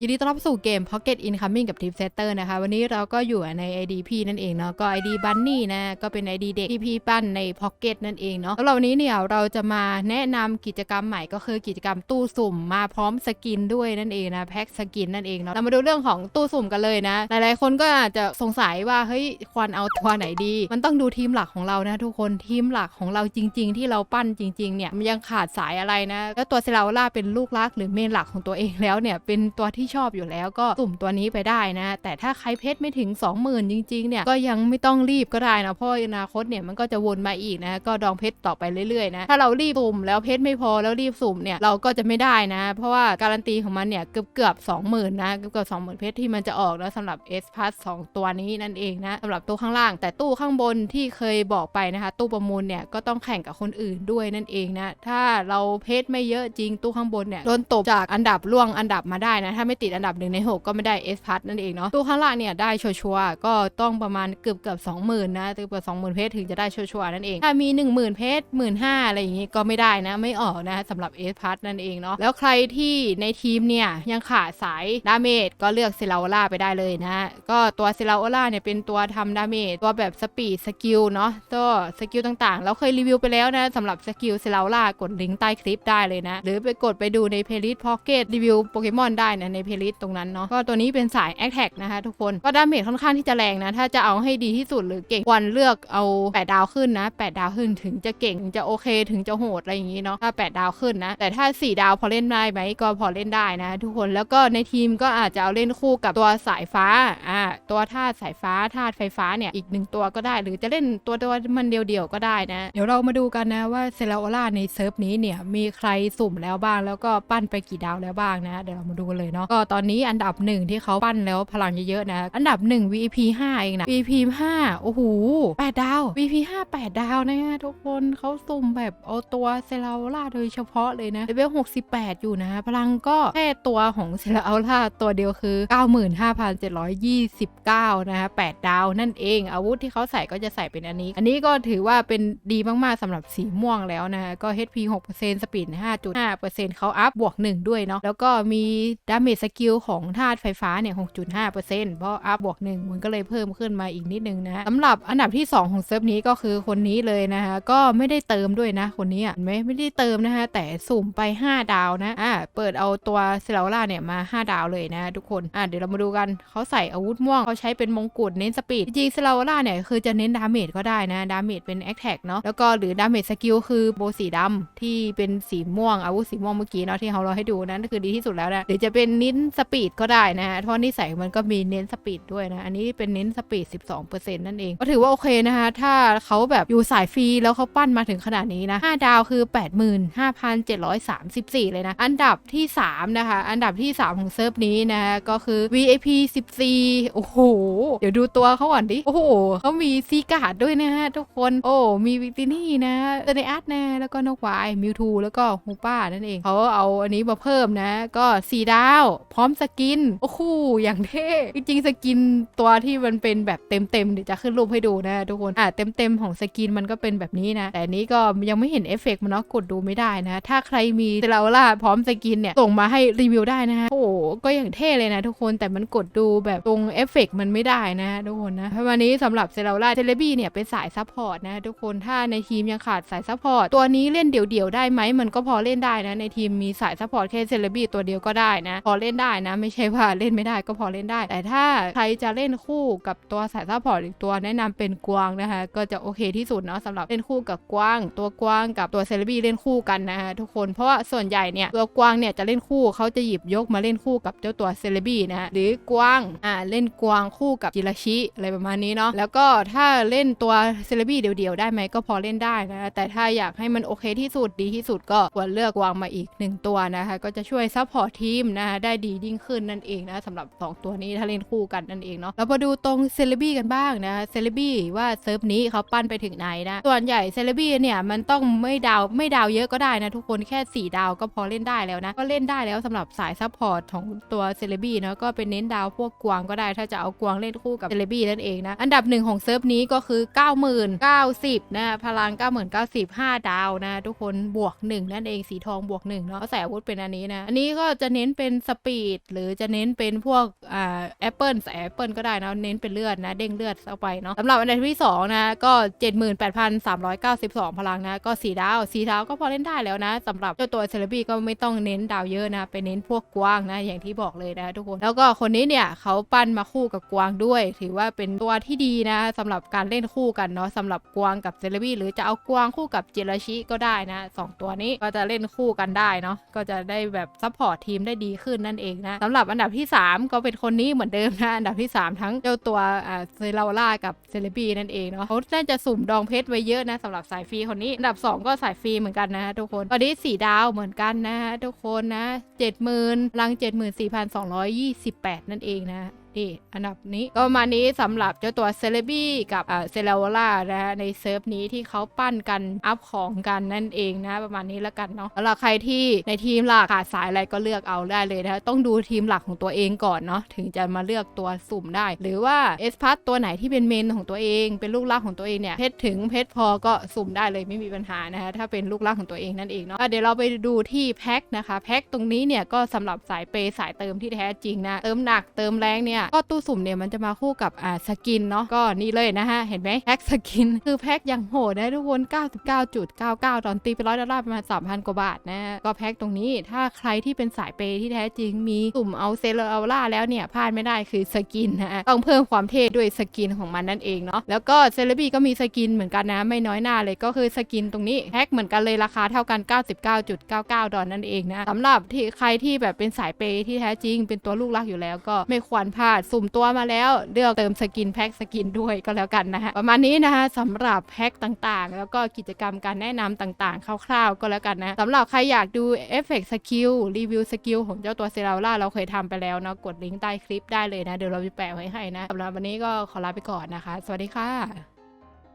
ยินดีต้อนรับสู่เกม Pocket Incoming กับ Tip Setter นะคะ วันนี้เราก็อยู่ใน ID พี่นั่นเองเนาะก็ ID Bunny นะ ก็เป็น ID เด็กที่พี่ปั้นใน Pocket นั่นเองเนาะแล้ววันนี้เนี่ยเราจะมาแนะนำกิจกรรมใหม่ก็คือกิจกรรมตู้สุ่มมาพร้อมสกินด้วยนั่นเองนะแพ็คสกินนั่นเองเนาะเรามาดูเรื่องของตู้สุ่มกันเลยนะ หลายๆ คนก็อาจจะสงสัยว่าเฮ้ยควรเอาตัวไหนดี มันต้องดูทีมหลักของเรานะ ทุกคนทีมหลักของเราจริง ๆ ที่เราปั้นจริงๆเนี่ยมันยังขาดสายอะไรนะแล้วตัวเซราล่าเป็นลูกรักหรือเมนหลักของตัวเองแล้วเนี่ยเป็นตัวที่ชอบอยู่แล้วก็สุ่มตัวนี้ไปได้นะ แต่ถ้าใครเพชรไม่ถึง 20,000 จริงๆเนี่ยก็ยังไม่ต้องรีบก็ได้นะเพราะอนาคตเนี่ยมันก็จะวนมาอีกนะก็ดองเพชรต่อไปเรื่อยๆนะถ้าเรารีบสุ่มแล้วเพชรไม่พอแล้วรีบสุ่มเนี่ยเราก็จะไม่ได้นะ เพราะว่าการันตีของมันเนี่ยเกือบเกือบๆ20,000นะเกือบเกือบ20,000เพชรที่มันจะออกแล้วสำหรับ S Plus 2ตัวนี้นั่นเองนะสำหรับตู้ข้างล่าง แต่ตู้ข้างบนที่เคยบอกไปนะคะ ตู้ประมูลเนี่ยก็ต้องแข่งกับคนอื่นด้วยนั่นเองนะถ้าเราเพชรไม่เยอะจริงตู้ข้างบนเนี่ยโดนตบจากอันดับล่วงอันดับมาได้นะถ้าไม่ติดอันดับหนึ่งในหกก็ไม่ได้ S Plus นั่นเองเนาะตู้ข้างล่างเนี่ยได้ชัวร์ก็ต้องประมาณเกือบเกือบ20,000นะเกือบเกือบ20,000เพชรถึงจะได้ชัวร์นั่นเองถ้ามี 10,000 เพชร15,000อะไรอย่างงี้ก็ไม่ได้นะไม่ออกนะสำหรับ S Plus นั่นเองเนาะแล้วใครที่ในทีมเนี่ยยังขาดสายดาเมจก็เลือกเซลาโอล่าไปได้เลยนะก็ตัวเซลาโอล่าเนี่ยเป็นตัวทำดาเมจตัวแบบสปีดสกิลเนาะตัวสกิลต่างๆ เราเคยรีวิวไปแล้วนะสำหรับสกิลเซลาโอล่ากดลิงก์ใต้คลิปได้เลยนะ หรือไปกดไปดูในเพลย์ลิสต์พ็อกเก็ตรีวิวโปเกมอนได้นะในเพลิสตรงนั้นเนาะก็ตัวนี้เป็นสายแอคแท็กนะคะทุกคนก็ดาเมจค่อนข้างที่จะแรงนะ ถ้าจะเอาให้ดีที่สุดหรือเก่งควรเลือกเอา 8 ดาวขึ้นนะ 8 ดาวขึ้นถึงจะเก่งถึงจะโอเคถึงจะโหดอะไรอย่างงี้เนาะถ้า 8 ดาวขึ้นนะ แต่ถ้า 4 ดาวพอเล่นได้ไหมก็พอเล่นได้นะ ทุกคนแล้วก็ในทีมก็อาจจะเอาเล่นคู่กับตัวสายฟ้าอ่าตัวธาตุสายฟ้าธาตุไฟฟ้าเนี่ยอีกหนึ่งตัวก็ได้ หรือจะเล่นตัวตัวมันเดียวๆก็ได้นะ เดี๋ยวเรามาดูกันนะว่าเซลาโอล่าในเซิร์ฟนี้เนี่ยมีใครสุ่มแล้วบ้างแล้วก็ปั้นไปกี่ดาวแล้วบ้างนะ เดี๋ยวเรามาดูกันเลยเนาะกตอนนี้อันดับหนึ่งที่เขาปั้นแล้วพลังเยอะๆนะ อันดับ1 VP 5 เองนะ VP 5 โอ้โห8ดาว VP 5 8 ดาวนะฮะทุกคนเขาสุ่มแบบเอาตัวเซลาล่าโดยเฉพาะเลยนะเลเวล68 อยู่นะ พลังก็แค่ตัวของเซลาล่าตัวเดียวคือ 95,729 นะฮะ8ดาวนั่นเอง อาวุธที่เขาใส่ก็จะใส่เป็นอันนี้ อันนี้ก็ถือว่าเป็นดีมากๆสำหรับสีม่วงแล้วนะฮะก็ HP 6%สปีด5.5%เขาอัพบวก 1 ด้วยเนาะแล้วก็มีดาเมจสกิลของธาตุไฟฟ้าเนี่ย 6.5%เพราะอัพบวก1มันก็เลยเพิ่มขึ้นมาอีกนิดนึงนะสำหรับอันดับที่ 2 ของเซิร์ฟนี้ก็คือคนนี้เลยนะคะก็ไม่ได้เติมด้วยนะ คนนี้เห็นไหมไม่ได้เติมนะคะแต่สุ่มไป 5 ดาวนะอ่าเปิดเอาตัวเซลล่าเนี่ยมา 5 ดาวเลยนะทุกคนอ่าเดี๋ยวเรามาดูกันเขาใส่อาวุธม่วงเขาใช้เป็นมงกุฎเน้นสปีดจริงเซลล่าเนี่ยคือจะเน้นดาเมจก็ได้นะดาเมจเป็นแอคแท็กเนาะแล้วก็หรือดาเมจสกิลคือโบสีดำที่เป็นสีม่วงอาวุธสีม่วงเมื่อกี้เนาะที่เขาเราให้ดูนั่นคือดีที่สุดแล้วนะหรือจะเป็นเน้นสปีดก็ได้นะเพราะนิสัยมันก็มีเน้นสปีดด้วยนะ อันนี้เป็นเน้นสปีด 12%นั่นเอง ก็ถือว่าโอเคนะคะถ้าเขาแบบอยู่สายฟรีแล้วเขาปั้นมาถึงขนาดนี้นะ 5 ดาวคือ 85,734 เลยนะ อันดับที่ 3 นะคะ อันดับที่ 3 ของเซิร์ฟนี้นะก็คือ VIP 14 โอ้โห เดี๋ยวดูตัวเขาก่อนดิ โอ้โหเขามีซีกาดด้วยนะฮะทุกคน โอ้ มีวิตินี่นะเตเนอาร์ตนะ แล้วก็นกวายมิวทูแล้วก็ฮูป้านั่นเองเขาเอาอันนี้มาเพิ่มนะ ก็ 4 ดาวพร้อมสกิน โอ้โหอย่างเท่ จริงๆสกินตัวที่มันเป็นแบบเต็มๆเดี๋ยวจะขึ้นรูปให้ดูนะทุกคนอะเต็มๆของสกินมันก็เป็นแบบนี้นะ แต่นี้ก็ยังไม่เห็นเอฟเฟกต์มันเนาะกดดูไม่ได้นะ ถ้าใครมีเซราล่าพร้อมสกินเนี่ย ส่งมาให้รีวิวได้นะฮะโอ้โหก็อย่างเท่เลยนะทุกคนแต่มันกดดูแบบตรงเอฟเฟกต์มันไม่ได้นะทุกคนนะวันนี้สำหรับเซราล่าเทเลบี้เนี่ยเป็นสายซัพพอร์ตนะทุกคนถ้าในทีมยังขาดสายซัพพอร์ตตัวนี้เล่นเดี่ยวๆได้ไหมมันก็พอเล่นได้นะในทีมมีสายซัพพอร์ตแค่เซเลบี้ตัวเดียวก็ได้นะพอเล่นได้นะ ไม่ใช่ว่าเล่นไม่ได้ก็พอเล่นได้ แต่ถ้าใครจะเล่นคู่กับตัวสายซัพพอร์ตอีกตัวแนะนำเป็นกวางนะคะ ก็จะโอเคที่สุดเนาะสำหรับเล่นคู่กับกวาง ตัวกวางกับตัวเซเลบี้เล่นคู่กันนะคะทุกคนเพราะว่าส่วนใหญ่เนี่ยตัวกวางเนี่ยจะเล่นคู่เขาจะหยิบยกมาเล่นคู่กับเจ้าตัวเซเลบี้นะฮะหรือกวางอ่าเล่นกวางคู่กับจิราชิอะไรประมาณนี้เนาะแล้วก็ถ้าเล่นตัวเซเลบี้เดี่ยวๆได้ไหมก็พอเล่นได้นะแต่ถ้าอยากให้มันโอเคที่สุดดีที่สุดก็ควรเลือกวางมาอีกหนึ่งตัวนะคะก็จะช่วยซัพพอร์ตทีมนะคะได้ดียิ่งขึ้นนั่นเองนะสำหรับ 2 ตัวนี้ถ้าเล่นคู่กันนั่นเองเนาะเรามาดูตรงเซเลบี้กันบ้างนะเซเลบี้ว่าเซิร์ฟนี้เขาปั้นไปถึงไหนนะส่วนใหญ่เซเลบี้เนี่ยมันต้องไม่ดาวไม่ดาวเยอะก็ได้นะทุกคนแค่ 4 ดาวก็พอเล่นได้แล้วนะก็เล่นได้แล้วสำหรับสายซัพพอร์ตของตัวเซเลบี้เนาะก็เป็นเน้นดาวพวกกวางก็ได้ถ้าจะเอากวางเล่นคู่กับเซเลบี้นั่นเองนะอันดับหนึ่งของเซิร์ฟนี้ก็คือ 90,090นะพลัง 9 0 9 5 ดาวนะทุกคนบวก 1 นั่นเองสีทองบวก1เนาะเขาใส่อาวุธเป็นอันนี้นะอันนี้ก็จะเน้นเป็นสปีดหรือจะเน้นเป็นพวกอ่าแอปเปิลใส่แอปเปิลก็ได้นะเน้นเป็นเลือดนะ เด้งเลือดเข้าไปเนาะสำหรับอันดับที่สองนะก็ 78,392 พลังนะ ก็สีดาวสีดาวก็พอเล่นได้แล้วนะสำหรับเจ้าตัวเซเลบีก็ไม่ต้องเน้นดาวเยอะนะ ไปเน้นพวกกวางนะ อย่างที่บอกเลยนะทุกคน แล้วก็คนนี้เนี่ยเขาปั้นมาคู่กับกวางด้วย ถือว่าเป็นตัวที่ดีนะสำหรับการเล่นคู่กันเนาะสำหรับกวางกับเซเลบีหรือจะเอากวางคู่กับเจราชิก็ได้นะสองตัวนี้ก็จะเล่นคู่กันได้เนาะก็จะได้แบบซัพพอร์ตทีมได้ดีขึ้นนั่นเองนะสำหรับอันดับที่ 3 ก็เป็นคนนี้เหมือนเดิมนะอันดับที่ 3 ทั้งเจ้าตัวเซราล่ากับเซเลบีนั่นเองเนาะเขาน่าจะสุ่มดองเพชรไว้เยอะนะสำหรับสายฟรีคนนี้อันดับ 2 ก็สายฟรีเหมือนกันนะทุกคนตอนนี้สี่ดาวเหมือนกันนะทุกคนนะ 70,000ลัง 74,228 นั่นเองนะ นี่อันดับนี้ก็ประมาณนี้สำหรับเจ้าตัวเซเลบี้กับเซเลวล่านะในเซิร์ฟนี้ที่เขาปั้นกันอัพของกันนั่นเองนะประมาณนี้แล้วกันเนาะสำหรับใครที่ในทีมหลักขาดสายอะไรก็เลือกเอาได้เลยนะต้องดูทีมหลักของตัวเองก่อนเนาะถึงจะมาเลือกตัวสุ่มได้ หรือว่าเอสพัทตัวไหนที่เป็นเมนของตัวเองเป็นลูกรักของตัวเองเนี่ยเพชรถึงเพชรพอก็สุ่มได้เลยไม่มีปัญหานะฮะถ้าเป็นลูกรักของตัวเองนั่นเองเนาะะเดี๋ยวเราไปดูที่แพ็คนะคะแพ็คตรงนี้เนี่ยก็สำหรับสายเปย์สายเติมที่แท้จริงนะเติมหนักเติมแรงเนี่ยก็ตู้สุ่มเนี่ยมันจะมาคู่กับอ่าสกินเนาะก็นี่เลยนะฮะ เห็นไหมแพ็คสกิน คือแพ็คอย่างโหดนะทุกคน 99.99 ตอนตีไปร้อยดอลลาร์ประมาณ 3,000 กว่าบาทนะก็แพ็คตรงนี้ถ้าใครที่เป็นสายเปย์ที่แท้จริงมีสุ่มเอาเซเลอร์ล่าแล้วเนี่ยพลาดไม่ได้คือสกินนะ ต้องเพิ่มความเท่ด้วยสกินของมันนั่นเองเนาะแล้วก็เซเลบีก็มีสกินเหมือนกันนะไม่น้อยหน้าเลยก็คือสกินตรงนี้แพ็คเหมือนกันเลยราคาเท่ากัน 99.99 ดอลนั่นเองนะสำหรับที่ใครที่แบบเป็นสายเปย์ที่แท้จริง เป็นตัวลูกรักอยู่แล้วก็ไม่ควรพลาดสุ่มตัวมาแล้ว เลือกเติมสกินแพ็คสกินด้วยก็แล้วกันนะคะประมาณนี้นะคะสำหรับแพ็คต่างๆ แล้วก็กิจกรรมการแนะนำต่างๆ คร่าวๆ ก็แล้วกันนะสำหรับใครอยากดูเอฟเฟกต์สกิลรีวิวสกิลของเจ้าตัวเซราล่าเราเคยทำไปแล้วเนาะกดลิงก์ใต้คลิปได้เลยนะ เดี๋ยวเราจะแปะไว้ให้นะสำหรับวันนี้ก็ขอลาไปก่อนนะคะ สวัสดีค่ะ